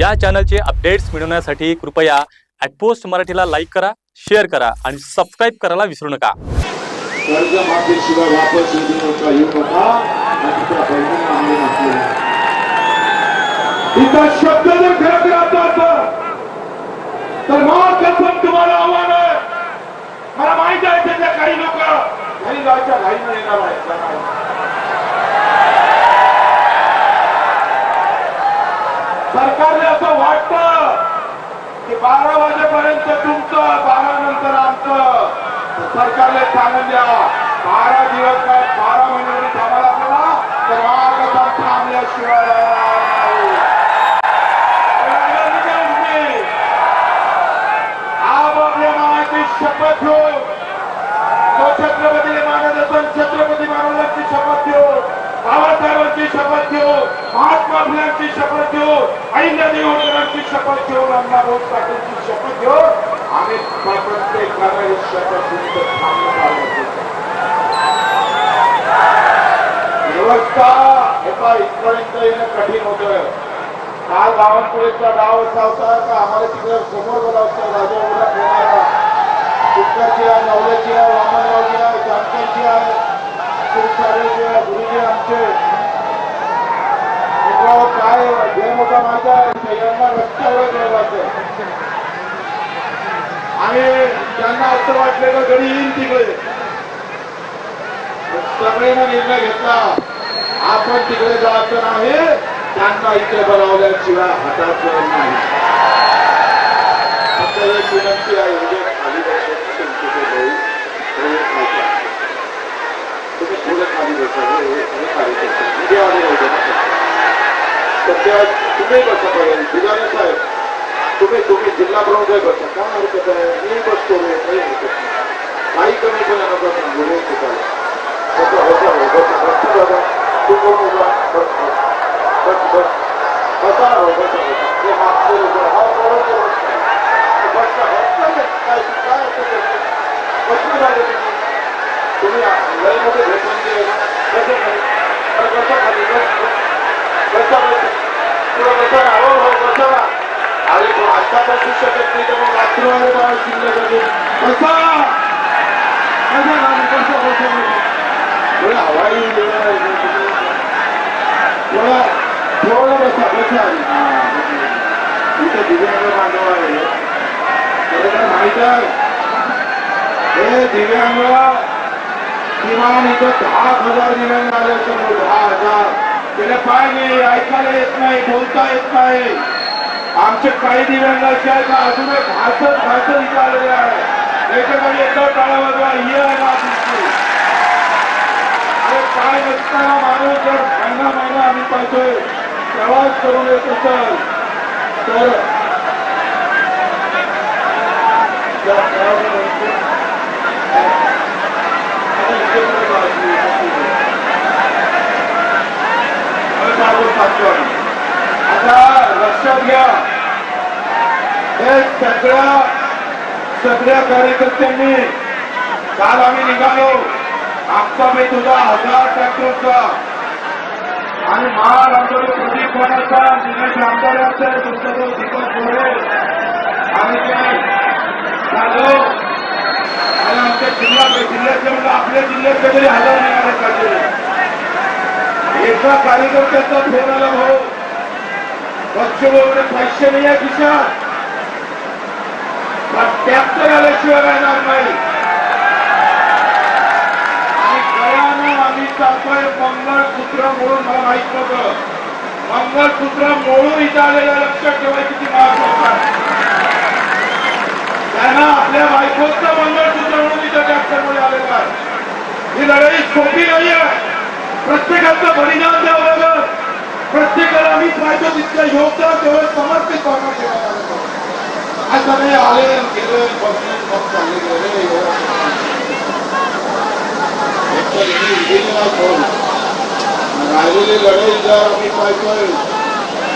या चॅनलचे अपडेट्स मिळवण्यासाठी कृपया ॲटपोस्ट मराठीला लाईक करा शेअर करा आणि सबस्क्राईब करायला विसरू नका. शब्द जर खरं तर मग कसं तुम्हाला आव्हान आहे मला माहीत आहे त्याच्या काही लोक घरी जायच्या घाईनं येणार आहेत जाणार. सरकारने असं वाटतं की बारा वाजेपर्यंत तुमचं बारा नंतर आमचं तर सरकारने सांगून द्या बारा दिवस काय बारा महिने जरी थांबायला आपल्याला तर मार्गदर्शन थांबल्याशिवाय राहणार नाही. कळलं का तुम्ही? आप आपल्या मानाची शपथ घेऊन तो छत्रपतीने मानत असून छत्रपती महाराजांची शपथ घेऊन बाबासाहेबांची शपथ घेऊन महात्मा फुल्यांची शपथ घेऊन अहिल्यादेवी होळकरांची शपथ घेऊन अण्णाभाऊ पाटीलची शपथ घेऊन? आम्ही प्रत्येकाला ही शपथ घेऊन थांबलं व्यवस्था हे इथपर्यंत येणं कठीण होतं. काल बावनकुळेचा डाव असा होता का आम्हाला तिकडे समोर बोला होता राजा उडा खेळायला कुक्करची आहे नवल्याची आहे वामनरावची आहे जानकरची आहे. गुरुजी आमचे. जे मोठा माहिती आहे. सगळ्यांना रस्त्यावर ठेवायचं आणि त्यांना असं वाटलं का गडी येईल तिकडे. सगळ्यांना निर्णय घेतला. आपण तिकडे जायचं नाही. त्यांना इथे बनवल्याशिवाय हाताचं नाही फक्त एक विनंती आहे म्हणजे खाली बसायचं तुमचे ते भाऊ हे ऐका. तुम्ही थोडं खाली बसा हे हे- हे कार्यकर्ते मीडियावाले राहू दे ना. सध्या तुम्ही साहेब तुम्ही तुम्ही जिल्हा प्रमुख बसा. काय हरकत आहे? मी बसतो रे काही हरकत नाही. काही कमी पण नका सांगू. रे हो, बसा बसा बसा. दादा तू कोण उभा बस बस. बस बसा. हो, बसा बसा ते मागचे लोक हा बरोबर बसा. काय काय बसलं झालं तुम्ही तुम्ही. लयमध्ये भेटून ना खाली अरे बसा खाली बस बस बसा बसा तुला बसा ना हो हो बसा ना अरे पण आता बसू शकत नाही तर मग रात्र आले शिल्लक बसा! हवाई येऊ थोडं बसा बसा. इथं दिव्यांग बांधव आहे माहीत हे दिव्यांग किमान इथं दहा हजार दिव्यांग आले समोर दहा हजार. त्याला पाय नाही ऐकायला येत नाही बोलता येत नाही. आमचे काही दिव्यांग आहेत अजून एक घासत घासत इथं आलेले आहे. त्याच्याकडे एका काळामध्ये ही आहे ना अरे काय नसताना माणूस जर महिना महिना आम्ही पाहतोय प्रवास करून येत असेल तर त्या प्रवासामध्ये आता इथे कुठे जायचं? मला सांगून सांगतो आम्ही. आता लक्षात घ्या हे सगळ्या सगळ्या कार्यकर्त्यांनी काल आम्ही निघालो. आमचा मी तुझा हजार ट्रॅक्टरचा आणि माल आमच्याकडे प्रदीप कोणाचा दिनेश आमदाराचा तुमचा जो दीपक गोरे आणि झालो. आणि आमच्या जिल्हा जिल्ह्याचे म्हणजे आपल्या जिल्ह्यात तरी हजार निघाले पाहिजे. एका कार्यकर्त्याचा फोन आला भाऊ पक्ष वगैरे पैसे नाही आहे खिशात पण ट्रॅक्टर आल्याशिवाय राहणार नाही. आणि गळ्यानं आम्ही चालतोय मंगळसूत्र म्हणून मला माहीत नव्हतं. मंगळसूत्र मोडून इथं आलेलं लक्षात ठेवायची ती महत्वाचं त्यांना आपल्या बायकोचं मंगळसूत्र म्हणून इथं ट्रॅक्टरमध्ये आलेलं आहे. ही लढाई सोपी नाही आहे प्रत्येकाचं बलिदान द्यावं लागलं. प्रत्येकाला आम्ही पाहिजे तितकं योगदान तेवढं समर्पित भावना ठेवायला लागतं असं आले गेले बसले मग चालले गेले राहिलेली लढाई जर आम्ही पाहतोय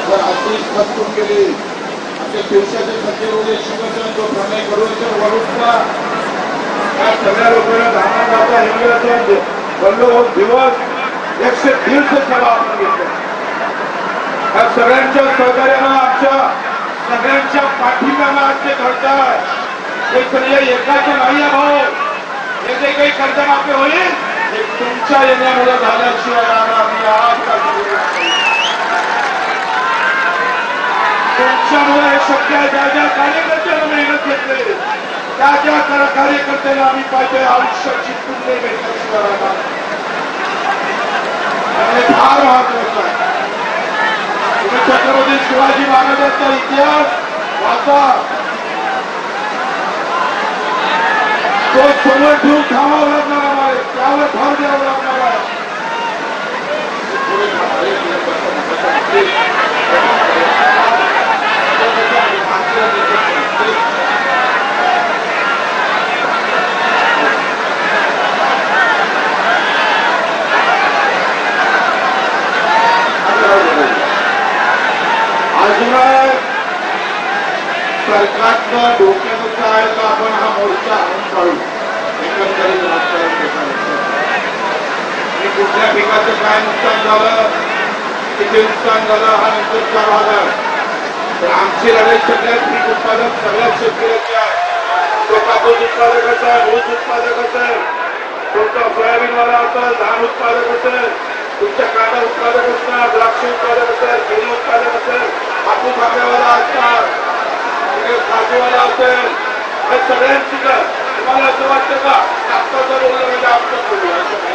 तर अगदीच खचून गेली आमचे दिवसाचे सचिव शिवसेना जो प्रणय करूनच्या वरुणचा या सगळ्या लोकांना धावणार जाता हिंगलाचा बंद दिवस एकशे दीडशे सभा आपण घेतल्या. या सगळ्यांच्या सहकार्यानं आमच्या सगळ्यांच्या पाठिंब्याला आज ते घडतंय ते श्रेय एकाचं नाही आहे भाऊ. हे जे काही कर्जमाफी होईल? हे तुमच्या येण्यामुळे झाल्याशिवाय आम्ही आज तुमच्यामुळे हे शक्य आहे ज्या ज्या कार्यकर्त्यांना मेहनत घेतली त्या ज्या कार्यकर्त्यांना आम्ही पाहिजे आयुष्याची पुण्य भेटल्याशिवाय राहणार फार महत्वाचं आहे छत्रपती शिवाजी महाराजांचा इतिहास वाचा तो समोर ठेवून थांबावं लागणार आम्हाला त्यावर भर द्यावं लागणार आहे अजून सरकारचं डोक्याचं काय तर आपण हा मोर्चा आणून काढू एकंदरीत राजकारण आणि कुठल्या पिकाचं काय नुकसान झालं किती नुकसान झालं हा नंतरचा भाग आहे पण आमची लढाई सगळ्यात पीक उत्पादक सगळ्यात शेतकऱ्याची आहे. तो कापूस उत्पादकाचा आहे ऊस उत्पादकाचा आहे तुमचा सोयाबीनवाला असेल धान उत्पादक असेल तुमच्या कांदा उत्पादक असणार द्राक्ष उत्पादक असेल केळी उत्पादक असेल कापूस खातेवाला असतात खातेवाला असेल हे सगळ्यांची गं. तुम्हाला असं वाटतं का? आत्ताचा बोललं म्हणजे आमचा